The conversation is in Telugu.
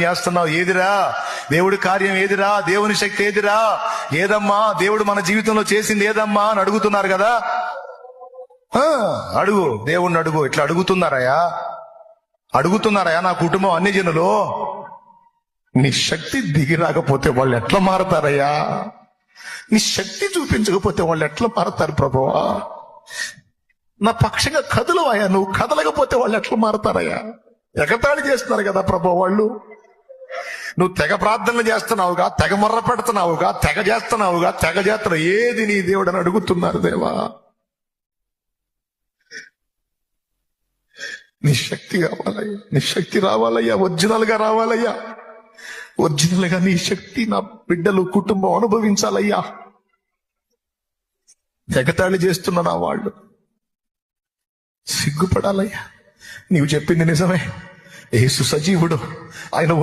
చేస్తున్నావు? ఏదిరా? దేవుడి కార్యం ఏదిరా? దేవుని శక్తి ఏదిరా? ఏదమ్మా? దేవుడు మన జీవితంలో చేసింది ఏదమ్మా అని అడుగుతున్నారు కదా. అడుగు. దేవుణ్ణి అడుగు. ఇట్లా అడుగుతున్నారయ్యా. అడుగుతున్నారయ్యా నా కుటుంబం అన్ని జనులు. నీ శక్తి దిగి రాకపోతే వాళ్ళు ఎట్లా మారతారయ్యా? నీ శక్తి చూపించకపోతే వాళ్ళు ఎట్లా మారతారు ప్రభువా? నా పక్షంగా కదలవయ్యా. నువ్వు కదలకపోతే వాళ్ళు ఎట్లా మారతారయ్యా? ఎగతాళి చేస్తున్నారు కదా ప్రభా వాళ్ళు. నువ్వు తెగ ప్రార్థనలు చేస్తున్నావుగా తెగ మొర్ర పెడుతున్నావుగా తెగ చేస్తున్నావుగా తెగ చేస్తున్నావు ఏది నీ దేవుడు అని అడుగుతున్నారు దేవా? నీ శక్తి కావాలయ్యా. నీ శక్తి రావాలయ్యా. ఒరిజినల్గా రావాలయ్యా. ఒరిజినల్గా నీ శక్తి నా బిడ్డలు కుటుంబం అనుభవించాలయ్యా. తెగతాళి చేస్తున్న నా వాళ్ళు. సిగ్గుపడాలయ్యా. నీవు చెప్పింది నిజమే. యేసు సజీవుడు. ఆయన ఉన్న